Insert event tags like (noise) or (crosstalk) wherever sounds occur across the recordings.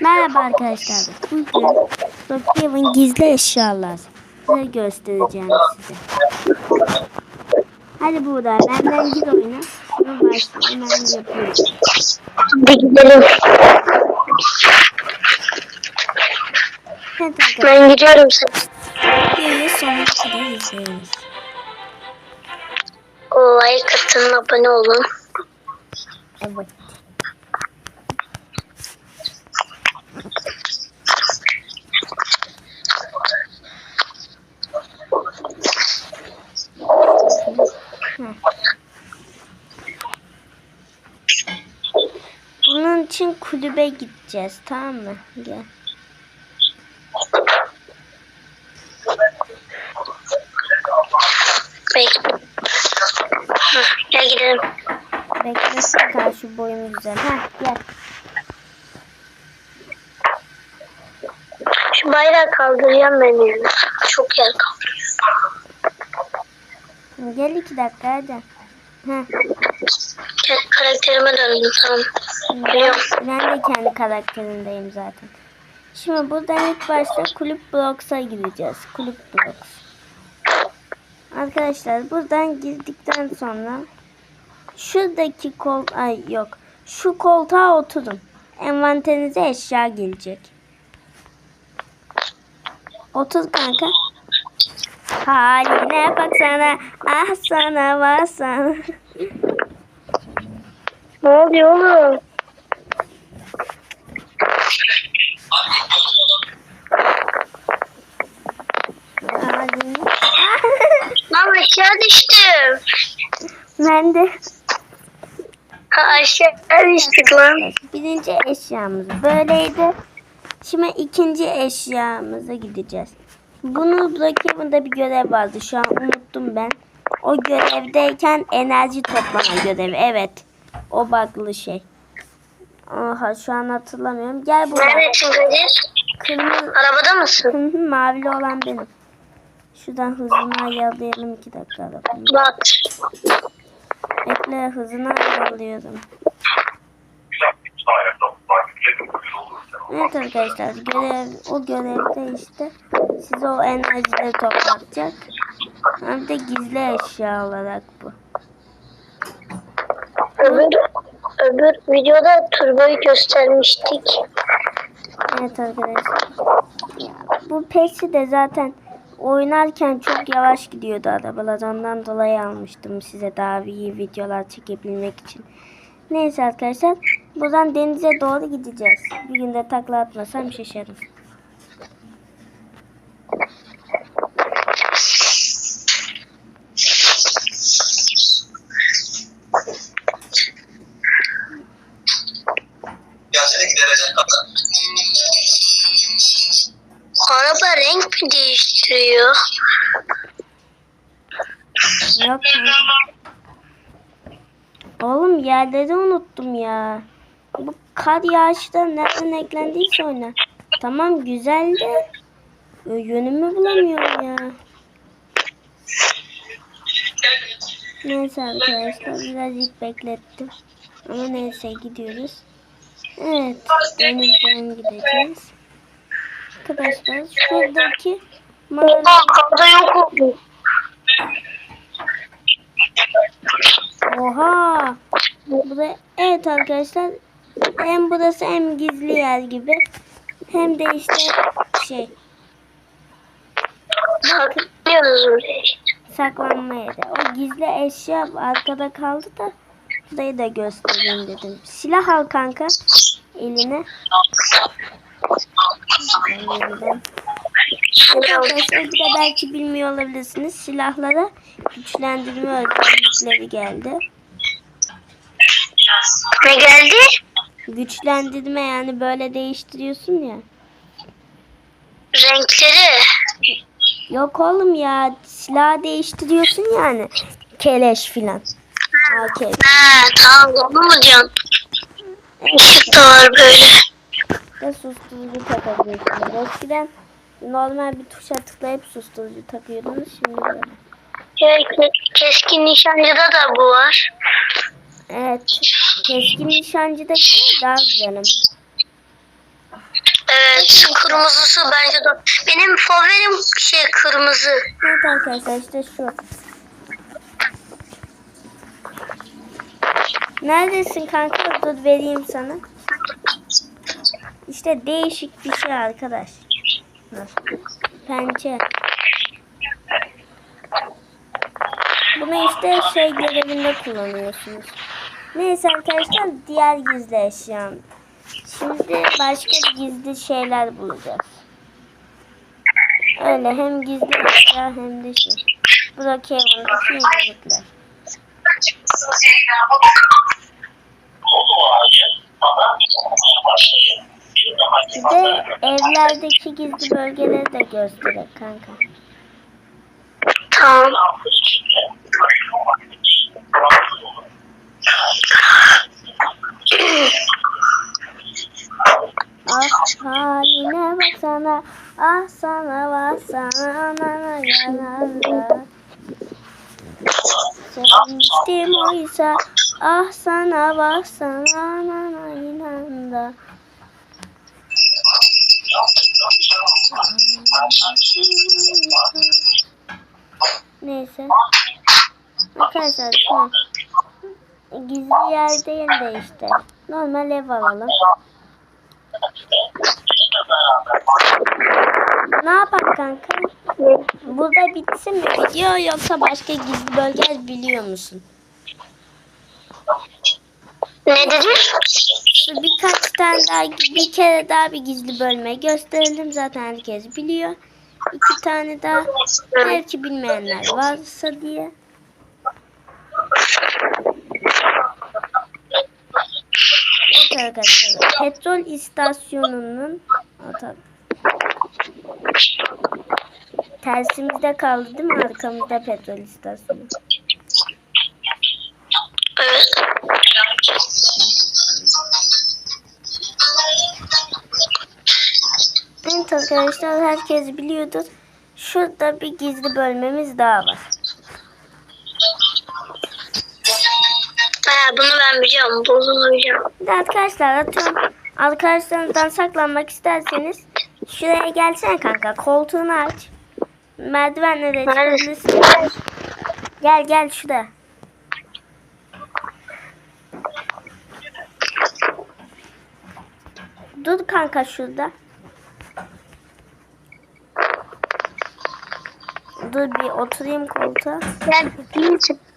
Merhaba arkadaşlar. Bugün Brookhaven gizli eşyalar. Size göstereceğim size. Hadi burada benden gir oyuna. Şunu başla hemen yapıyorum. Hadi gidelim. Evet. Ben gidiyorum sen. Kadar izleyiniz. O like atın abone olun. Evet. Heh. Bunun için kulübe gideceğiz tamam mı? Gel. Bekle. Hı, Gel gidelim. Bekle karşı boyum güzel. Heh gel. Şu bayrağı kaldıracağım ben yani. Çok yer kaldı. Gel iki dakika hadi. Heh. Kendi karakterime döndüm tamam. Biliyorum. Ben de kendi karakterimdeyim zaten. Şimdi buradan ilk başta kulüp Blocks'a gideceğiz. Kulüp Blocks. Arkadaşlar buradan girdikten sonra şuradaki kol ay yok. Şu koltuğa oturun. Envanterinize eşya gelecek. Otur kanka. Haline baksana. Ah sana var sana. Ne oluyor oğlum? Lan aşağı düştüm. ben de. Ha aşağı düştük lan. Birinci eşyamız böyleydi. Şimdi ikinci eşyamıza gideceğiz. Bunu Brookhaven'da bir görev vardı. Şu an unuttum ben. O görevdeyken enerji toplama görevi. Evet. O bug'lı şey. Oha şu an hatırlamıyorum. Gel buraya. Neredesin Kadir? Kırmızı, Arabada mısın? Hı hı, mavili olan benim. Şuradan hızını ayarlayalım iki dakika. Bak. Bekle hızını ayarlıyorum. Evet arkadaşlar görev o görevde işte size o enerjileri toplatacak. Hem de gizli eşya olarak bu. Öbür, öbür videoda turboyu göstermiştik. Evet arkadaşlar. Ya, bu pesi de zaten oynarken çok yavaş gidiyordu arabalar. Ondan dolayı almıştım size daha iyi videolar çekebilmek için. Neyse arkadaşlar. Buradan denize doğru gideceğiz. Bir günde takla atmasam şaşarım. Araba renk mi değiştiriyor? Yok? Oğlum yerleri unuttum ya. Bu kar yağışı da nereden eklendiyse oyuna. Tamam güzel de yönümü bulamıyorum ya. Neyse arkadaşlar birazcık beklettim. Ama neyse gidiyoruz. Evet denizden gideceğiz. Arkadaşlar şuradaki mağara Oha karda yok oldu. Oha! Bu da evet arkadaşlar hem burası hem gizli yer gibi hem de işte şey orayı. saklanma yeri. O gizli eşya arkada kaldı da burayı da göstereyim dedim. Silah al kanka eline. Arkadaşlar belki bilmiyor olabilirsiniz. Silahlara güçlendirme özellikleri geldi. Ne geldi? Güçlendirme yani böyle değiştiriyorsun ya. Renkleri. Yok oğlum ya silah değiştiriyorsun yani. Keleş filan. AK. Ha tamam onu mu diyorsun? Işık da var böyle. De susturucu takabiliyorsunuz. Eskiden normal bir tuşa tıklayıp susturucu takıyordunuz. Şimdi böyle. Evet, keskin nişancıda da bu var. Evet. Keskin nişancıda daha güzel ama. Evet kırmızısı bence de. Benim favorim şey kırmızı. Evet arkadaşlar işte şu. Neredesin kanka? Dur vereyim sana. İşte değişik bir şey arkadaş. Pençe. Bunu işte şey görevinde kullanıyorsunuz. Neyse arkadaşlar diğer gizli eşyam. Şimdi başka gizli şeyler bulacağız. Öyle hem gizli eşya hem de şey. Buradaki evindeki yenilikler. Bir de evlerdeki gizli bölgeleri de gösterek kanka. Tamam. Ah haline baksana, ah sana baksana, anana yanarda. Sevmiştim oysa, ah sana baksana, anana inanda. Neyse. Arkadaşlar şu gizli yer değil de işte. Normal ev alalım. Ne yapar kanka? Burada bitsin mi video yoksa başka gizli bölge biliyor musun? Ne dedin? Birkaç tane daha bir kere daha bir gizli bölme gösterelim zaten herkes biliyor. İki tane daha belki bilmeyenler varsa diye. Evet arkadaşlar petrol istasyonunun tersimizde kaldı değil mi arkamızda petrol istasyonu? Evet. Evet arkadaşlar herkes biliyordur. Şurada bir gizli bölmemiz daha var. Bunu ben biliyorum. Bir de arkadaşlar atıyorum arkadaşlarınızdan saklanmak isterseniz şuraya gelsene kanka koltuğunu aç. Merdivenlere çıkabilirsin. Gel gel şurada. Dur kanka şurada. Dur bir oturayım koltuğa. Gel değilsin. Neyse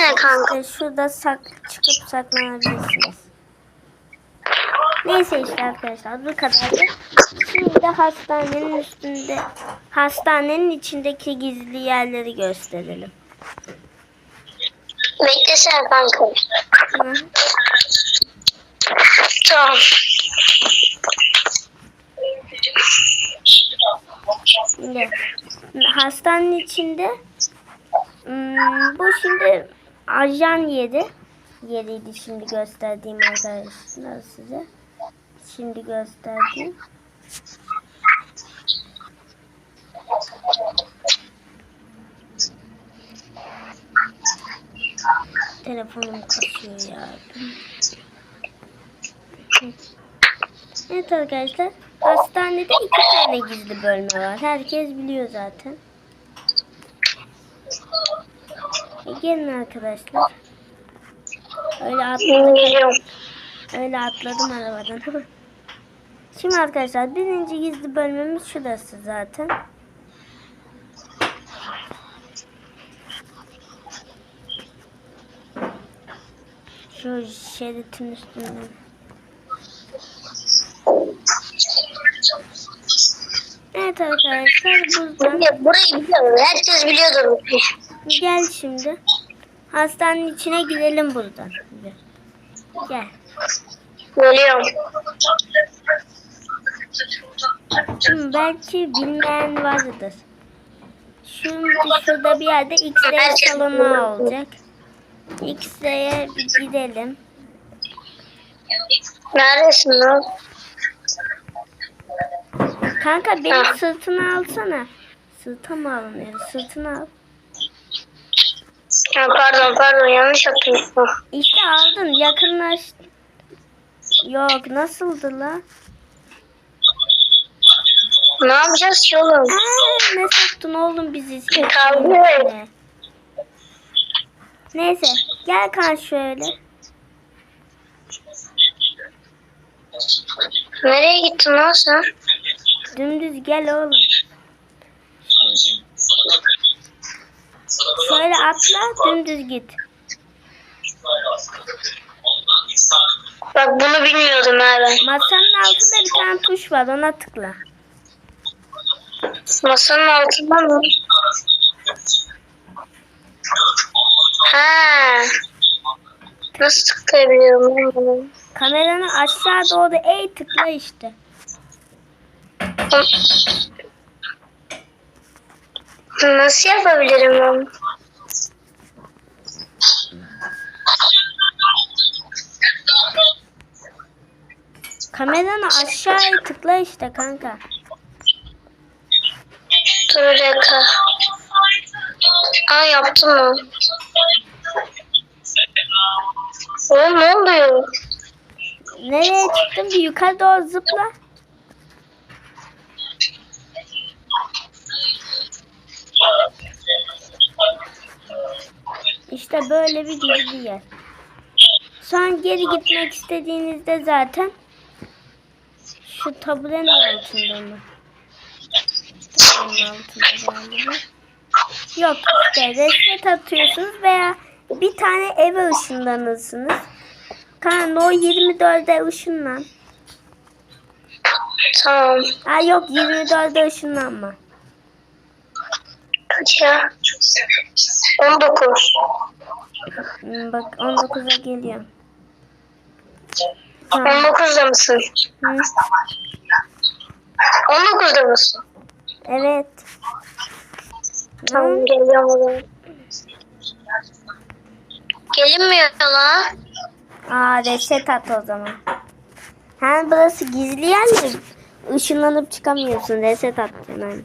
Arkadaşlar, kanka. işte şurada sak çıkıp saklanabilirsiniz. Neyse işte arkadaşlar bu kadardı. Şimdi de hastanenin üstünde hastanenin içindeki gizli yerleri gösterelim. Beklesene kanka. Hı. Tamam. Şimdi hastanenin içinde hmm, bu şimdi ajan yeri yeriydi şimdi gösterdiğim arkadaşlar size. Şimdi gösterdiğim. Telefonum kasıyor ya. Evet arkadaşlar. Hastanede iki tane gizli bölme var. Herkes biliyor zaten. Gelin arkadaşlar. Öyle atladım. Öyle atladım arabadan. (laughs) Şimdi arkadaşlar birinci gizli bölmemiz şurası zaten. Şu şeritin üstünden. Evet arkadaşlar buradan burayı biliyorum. Herkes biliyordur. gel şimdi. Hastanenin içine girelim buradan. Gel. Biliyorum. Şimdi belki bilmeyen vardır. Şimdi şurada bir yerde X-ray salonu olacak. X-ray'e bir gidelim. Neredesin lan? Kanka benim Ha. sırtını alsana. Sırta mı alınıyor? Sırtını al. Ha, pardon pardon yanlış yaptım. İşte aldın yakınlaş. Yok nasıldı la? Ne yapacağız ki oğlum? Aa, ne soktun oğlum bizi? Kavga. Ne? Neyse gel kan şöyle. Nereye gittin lan sen? Dümdüz gel oğlum. Şöyle atla dümdüz git. Bak bunu bilmiyordum ha ben. Masanın altında bir tane tuş var ona tıkla. Masanın altında mı? Ha. Nasıl tıklayabiliyorum ben bunu? Kameranı aşağı doğru eğ tıkla işte. Nasıl yapabilirim ben? Kameranı aşağıya tıkla işte kanka. Dur bir dakika. Aa yaptım mı? Oğlum ne oluyor? Nereye çıktın? Bir yukarı doğru zıpla. İşte böyle bir gizli yer. An geri gitmek istediğinizde zaten şu taburenin altında mı? Taburenin altında galiba. Yok işte reset atıyorsunuz veya bir tane eve ışınlanırsınız. Kan o 24'e ışınlan. Tamam. Ha yok 24'e ışınlanma. Kaç ya? 19. Hmm, Bak 19'a geliyorum. Tamam. 19'da mısın? Hı, 19'da mısın? evet. Tamam geliyorum o zaman. Gelinmiyor lan. Aa reset at o zaman. Ha burası gizli yer mi? Işınlanıp çıkamıyorsun. Reset at bence.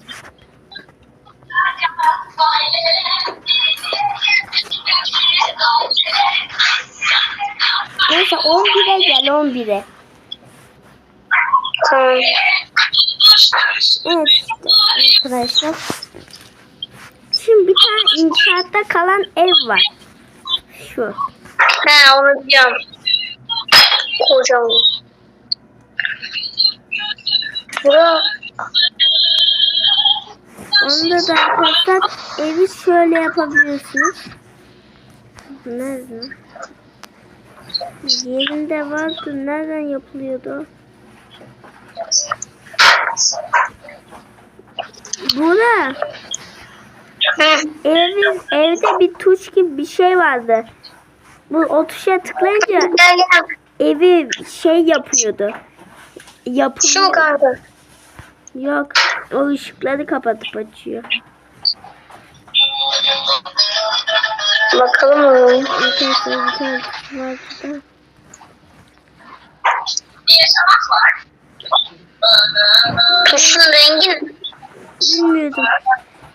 Neyse 11'e gel 11'e. Tamam. Evet arkadaşlar. Şimdi bir tane inşaatta kalan ev var. Şu. He onu biliyorum. Kocaman. Bura Onda da arkadaşlar evi şöyle yapabiliyorsunuz. Nerede? Yerinde vardı. Nereden yapılıyordu? Buna evin, evde bir tuş gibi bir şey vardı. Bu o tuşa tıklayınca evi şey yapıyordu. Şu Yapılıyor. kanka? Yok. O ışıkları kapatıp açıyor. Bakalım oğlum. Arkadaşlar bir tane tuş var burada. Tuşun rengi? Bilmiyordum.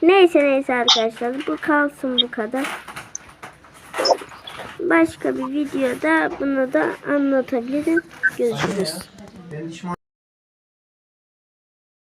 Neyse neyse arkadaşlar bu kalsın bu kadar. Başka bir videoda bunu da anlatabilirim. Görüşürüz.